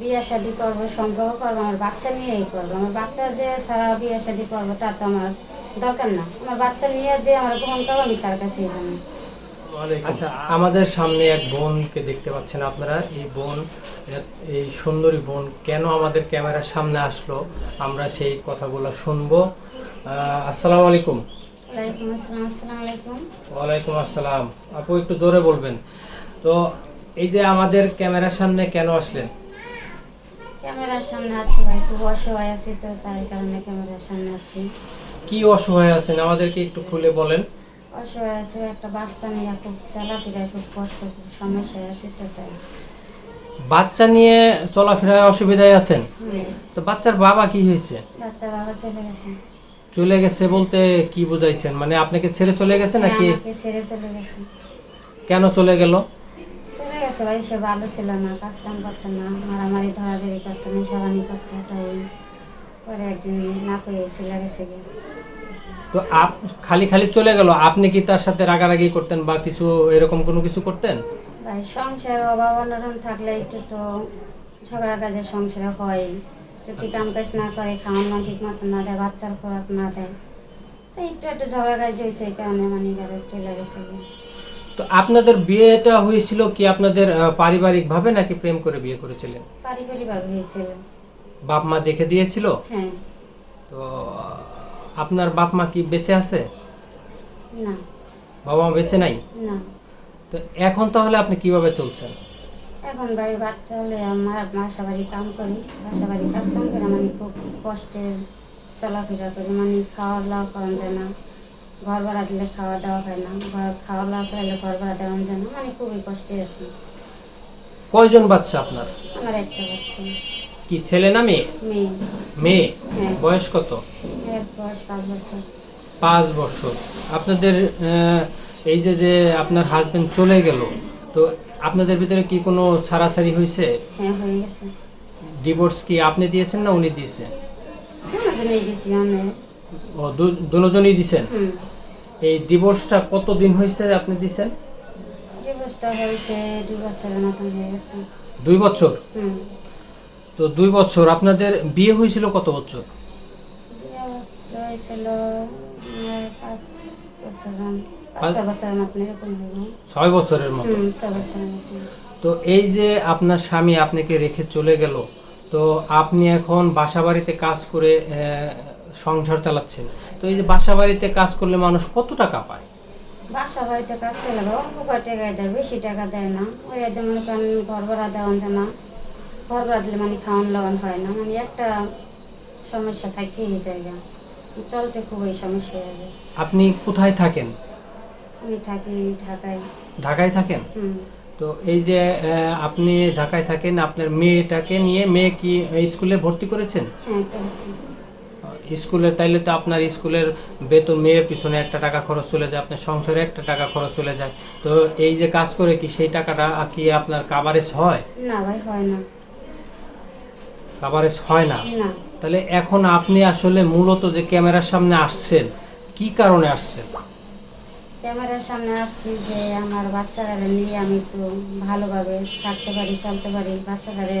বিয়ে শাদি করব সম্পর্ক করব আমার বাচ্চা নিয়েই করব। আমার বাচ্চা যে সারা বিয়ে শাদি করব তার তো আমার দরকার না। আমার বাচ্চা নিয়ে যে আমার গ্রহণ করব আমি তার কাছেই জানি আচ্ছা আমাদের সামনে এক বোনকে দেখতে পাচ্ছেন আপনারা। এই বোন এই সুন্দরী বোন কেন আমাদের ক্যামেরার সামনে আসলো? আমরা সেই কথাগুলো শুনব। আসসালামু আলাইকুম। আসসালাম আসসালামু আলাইকুম। ওয়ালাইকুম আসসালাম। আপু একটু জোরে বলবেন। তো এই যে আমাদের ক্যামেরার সামনে কেন আসলেন? ক্যামেরার সামনে আছি ভাই খুব অসহায় আছি তো তার কারণে ক্যামেরার সামনে আছি। কি অসহায় আছেন? আমাদেরকে একটু খুলে বলেন। অসহায় আছি একটা বাচ্চা নিয়ে খুব চলাফেরায় খুব কষ্ট খুব সমস্যায় আছি তো তাই। বাচ্চা নিয়ে চলাফেরায় অসুবিধায় আছেন? তো বাচ্চার বাবা কি হয়েছে? বাচ্চা বাবা চলে গেছে। চলে গেছে বলতে কি বুঝাইছেন? মানে আপনাকে ছেড়ে চলে গেছে হ্যাঁ, নাকি ছেড়ে চলে গেছে। কেন চলে গেল? গেছে সে ভালো ছিল না কাজ কাম করতো না মারামারি ধরাধরি করতো না সাবানি করতো তাই পরে একদিন না পেয়ে চলে গেছে গিয়ে। তো আপ খালি খালি চলে গেল আপনি কি তার সাথে রাগারাগি করতেন বা কিছু এরকম কোনো কিছু করতেন? ভাই সংসার অভাব অনটন থাকলে একটু তো ঝগড়া কাজে সংসারে হয়। যদি কাম কাজ না করে খাওয়ান মান ঠিক মতো না দেয় বাচ্চার খোরাক না দেয় তো একটু একটু ঝগড়া কাজ হয়েছে এই কারণে মানে চলে গেছে গিয়ে। তো আপনাদের বিয়েটা হয়েছিল কি আপনাদের পারিবারিক ভাবে নাকি প্রেম করে বিয়ে করেছিলেন? পারিবারিকভাবে হয়েছিল। বাপ মা দেখে দিয়েছিল? হ্যাঁ। তো আপনার বাপ মা কি বেঁচে আছে? না। বাবা মা বেঁচে নাই? না। তো এখন তাহলে আপনি কীভাবে চলছেন? এখন ভাই বাচ্চা হলে আমার বাসা বাড়ি কাম করি। বাসা বাড়ি কাজ কাম করে মানে খুব কষ্টে চলাফেরা করি। মানে খাওয়া দাওয়া করেন যায় না ঘর ভাড়া দিলে খাওয়া দাওয়া হয় না ঘর খাওয়া দাওয়া চাইলে ঘর ভাড়া দেওয়া যায় না মানে খুবই কষ্টে আছি। কয়জন বাচ্চা আপনার? আমার একটা বাচ্চা। কি ছেলে না মেয়ে? মেয়ে। মেয়ে? হ্যাঁ। বয়স কত? বয়স পাঁচ বছর। পাঁচ বছর। আপনাদের এই যে যে আপনার হাজবেন্ড চলে গেল তো আপনাদের ভিতরে কি কোনো ছাড়াছাড়ি হয়েছে? হ্যাঁ হয়ে গেছে। ডিভোর্স কি আপনি দিয়েছেন না উনি দিয়েছেন? জন্য আমি। ও দুজনই দিয়েছেন হুম। এই ডিভোর্সটা কত দিন হয়েছে আপনি দিয়েছেন ডিভোর্সটা হয়েছে দুই বছরের মতন হয়ে গেছে। দুই বছর? হুম। তো দুই বছর আপনাদের বিয়ে হয়েছিল কত বছর? ছয় বছরের মতো? তো এই যে আপনার স্বামী আপনাকে রেখে চলে গেল তো আপনি এখন বাসা বাড়িতে কাজ করে সংসার চালাচ্ছেন। তো এই যে বাসা বাড়িতে কাজ করলে মানুষ কত টাকা পায়? বাসা বাড়িতে কাজ করলে অল্প কয় টাকায় দেয় বেশি টাকা দেয় না। ওই এতে মনে করেন ঘর ভাড়া দেওয়ান যায় না। ঘর ভাড়া দিলে মানে খাওয়ান লাওয়ান হয় না। মানে একটা সমস্যা থাকেই জায়গা চলতে খুবই সমস্যা হয়ে যায়। আপনি কোথায় থাকেন? আমি থাকি ঢাকায়। ঢাকায় থাকেন? তো এই যে আপনি ঢাকায় থাকেন আপনার মেয়েটাকে নিয়ে মেয়ে কি স্কুলে ভর্তি করেছেন? হ্যাঁ করেছি। স্কুলে তাইলে তো আপনার স্কুলের বেতন মেয়ের পিছনে একটা টাকা খরচ চলে যায় আপনার সংসারে একটা টাকা খরচ চলে যায়। তো এই যে কাজ করে কি সেই টাকাটা কি আপনার কাভারেজ হয়? না ভাই হয় না। কাভারেজ হয় না? না। তাহলে এখন আপনি আসলে মূলত যে ক্যামেরার সামনে আসছেন কি কারণে আসছেন? ক্যামেরার সামনে আসছি যে আমার বাচ্চারা নিয়ে আমি একটু ভালোভাবে থাকতে পারি চলতে পারি বাচ্চাটারে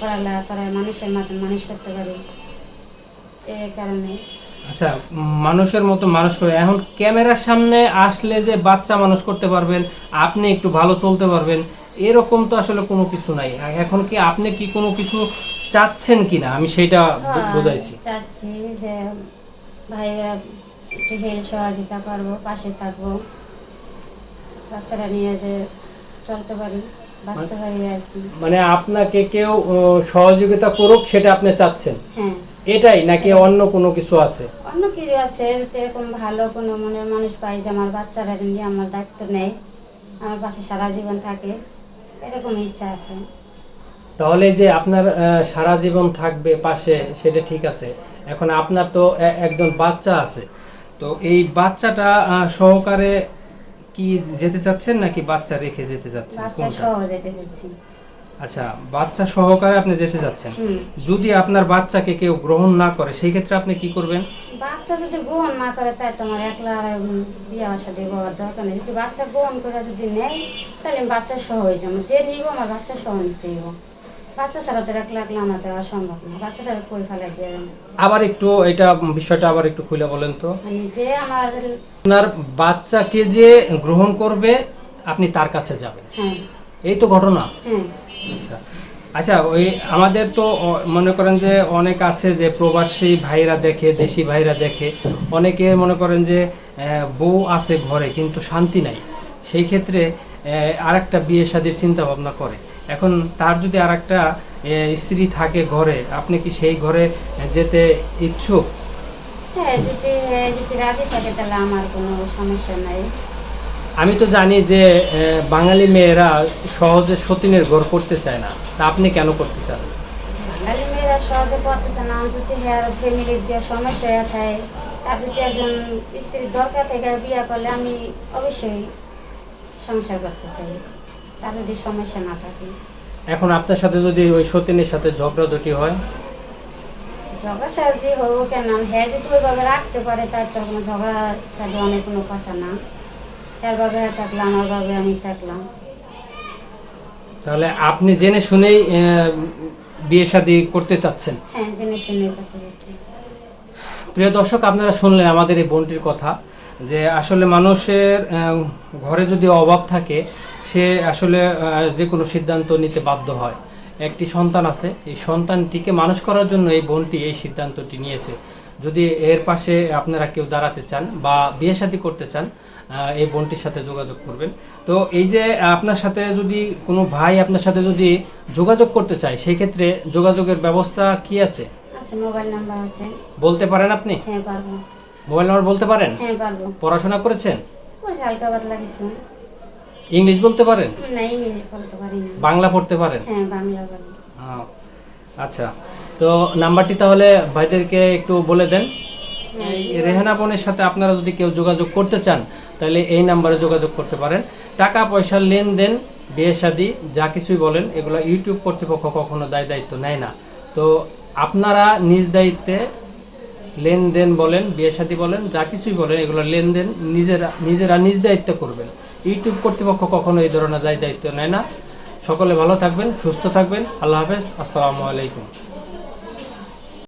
পড়ালেখা করে মানুষের মতন মানুষ করতে পারি। এই কারণে। আচ্ছা মানুষের মতো মানুষ করে এখন ক্যামেরার সামনে আসলে যে বাচ্চা মানুষ করতে পারবেন আপনি একটু ভালো চলতে পারবেন এরকম তো আসলে কোনো কিছু নাই। এখন কি আপনি কি কোনো কিছু চাচ্ছেন কিনা? আমি সেটা বু- বুঝাইছি। চাচ্ছি যে ভাইরা একটু হেল্প সহযোগিতা করব পাশে থাকব। বাচ্চারা নিয়ে যে চলতে পারি বাঁচতে পারি আর কি। মানে আপনাকে কেউ সহযোগিতা করুক সেটা আপনি চাচ্ছেন? হ্যাঁ। এটাই নাকি অন্য কোনো কিছু আছে? অন্য কিছু আছে এরকম ভালো কোনো মনের মানুষ পাই যে আমার বাচ্চারা নিয়ে আমার দায়িত্ব নেয় আমার পাশে সারা জীবন থাকে এরকম ইচ্ছা আছে। তাহলে যে আপনার সারা জীবন থাকবে পাশে সেটা ঠিক আছে। এখন আপনার তো একজন বাচ্চা আছে। তো এই বাচ্চাটা সহকারে কি যেতে চাচ্ছেন নাকি বাচ্চা রেখে যেতে চাচ্ছেন? বাচ্চা সহ যেতে চাচ্ছি। আচ্ছা বাচ্চা সহকারে আপনি যেতে চাচ্ছেন। হুম। যদি আপনার বাচ্চাকে কেউ গ্রহণ না করে সেই ক্ষেত্রে আপনি কি করবেন? বাচ্চা যদি গ্রহণ না করে তাই তোমার একলা বিয়ে দিয়ে বাবার দরকার নেই। যদি বাচ্চা গ্রহণ করে যদি নেয় তাহলে আমি বাচ্চা সহ হয়ে যাব। যে নিব আমার বাচ্চা সহ নিতে বাচ্চা ছাড়া তো একলা রাখলে আমার যাওয়া সম্ভব না। বাচ্চাটা কই ফেলে দিয়ে আবার একটু এটা বিষয়টা আবার একটু খুলে বলেন তো। মানে যে আমার আপনার বাচ্চাকে যে গ্রহণ করবে আপনি তার কাছে যাবেন। হ্যাঁ। এই তো ঘটনা? আচ্ছা। আচ্ছা ওই আমাদের তো মনে করেন যে অনেক আছে যে প্রবাসী ভাইরা দেখে দেশি ভাইরা দেখে। অনেকে মনে করেন যে বউ আছে ঘরে কিন্তু শান্তি নাই। সেই ক্ষেত্রে আর একটা বিয়ে শাদির চিন্তা ভাবনা করে। এখন তার যদি আর একটা স্ত্রী থাকে ঘরে আপনি কি সেই ঘরে যেতে ইচ্ছুক? হ্যাঁ যদি হ্যাঁ, যদি রাজি থাকে তাহলে আমার কোনো সমস্যা নাই। আমি তো জানি যে বাঙালি মেয়েরা সহজে সতীনের ঘর করতে চায় না। তা আপনি কেন করতে চান? বাঙালি মেয়েরা সহজে করতে করতেছে না। যদি হ্যাঁ ফ্যামিলির যে সমস্যা থাকে তার যদি একজন স্ত্রীর দরকার থেকে বিয়ে করলে আমি অবশ্যই সংসার করতে চাই। তার যদি সমস্যা না থাকে। এখন আপনার সাথে যদি ওই সতীনের সাথে ঝগড়াঝাটি হয়? ঝগড়া সাজি হোক কেন? হ্যাঁ যদি ওইভাবে রাখতে পারে তার তো কোনো ঝগড়া সাজি অনেক কোনো কথা না। এর ভাবে হ্যাঁ থাকলে আমার ভাবে আমি থাকলাম। তাহলে আপনি জেনে শুনেই বিয়ে শাদী করতে চাচ্ছেন? হ্যাঁ জেনে শুনে করতে যাচ্ছি প্রিয় দর্শক আপনারা শুনলেন আমাদের এই বোনটির কথা যে আসলে মানুষের ঘরে যদি অভাব থাকে সে আসলে যে কোনো সিদ্ধান্ত নিতে বাধ্য হয়। একটি সন্তান আছে এই সন্তানটিকে মানুষ করার জন্য এই বোনটি এই সিদ্ধান্তটি নিয়েছে। যদি এর পাশে আপনারা কেউ দাঁড়াতে চান বা বিয়ে শাদী করতে চান এই বোনটির সাথে যোগাযোগ করবেন। তো এই যে আপনার সাথে যদি কোনো ভাই আপনার সাথে যদি যোগাযোগ করতে চায় সেই ক্ষেত্রে যোগাযোগের ব্যবস্থা কি আছে? আছে মোবাইল নাম্বার আছে। বলতে পারেন আপনি? হ্যাঁ পারব। মোবাইল নাম্বার বলতে পারেন? হ্যাঁ পারব। পড়াশোনা করেছেন? হালকা পাতলা কিছু। ইংলিশ বলতে পারেন? না ইংলিশ বলতে পারি না বাংলা পড়তে পারেন? হ্যাঁ বাংলা পারি আচ্ছা। তো নাম্বারটি তাহলে ভাইদেরকে একটু বলে দেন। রেহানা বোনের সাথে আপনারা যদি কেউ যোগাযোগ করতে চান, তাহলে এই নাম্বারে যোগাযোগ করতে পারেন। টাকা পয়সার লেনদেন, বিয়ে শাদি, যা কিছুই বলেন, এগুলো ইউটিউব কর্তৃপক্ষ কখনো দায় দায়িত্ব নেয় না। তো আপনারা নিজ দায়িত্বে লেনদেন বলেন, বিয়ে শাদী বলেন, যা কিছুই বলেন, এগুলো লেনদেন নিজেরা নিজেরা নিজ দায়িত্ব করবেন। ইউটিউব কর্তৃপক্ষ কখনো এই ধরনের দায় দায়িত্ব নেয় না। সকলে ভালো থাকবেন, সুস্থ থাকবেন। আল্লাহ হাফেজ। আসসালামু আলাইকুম।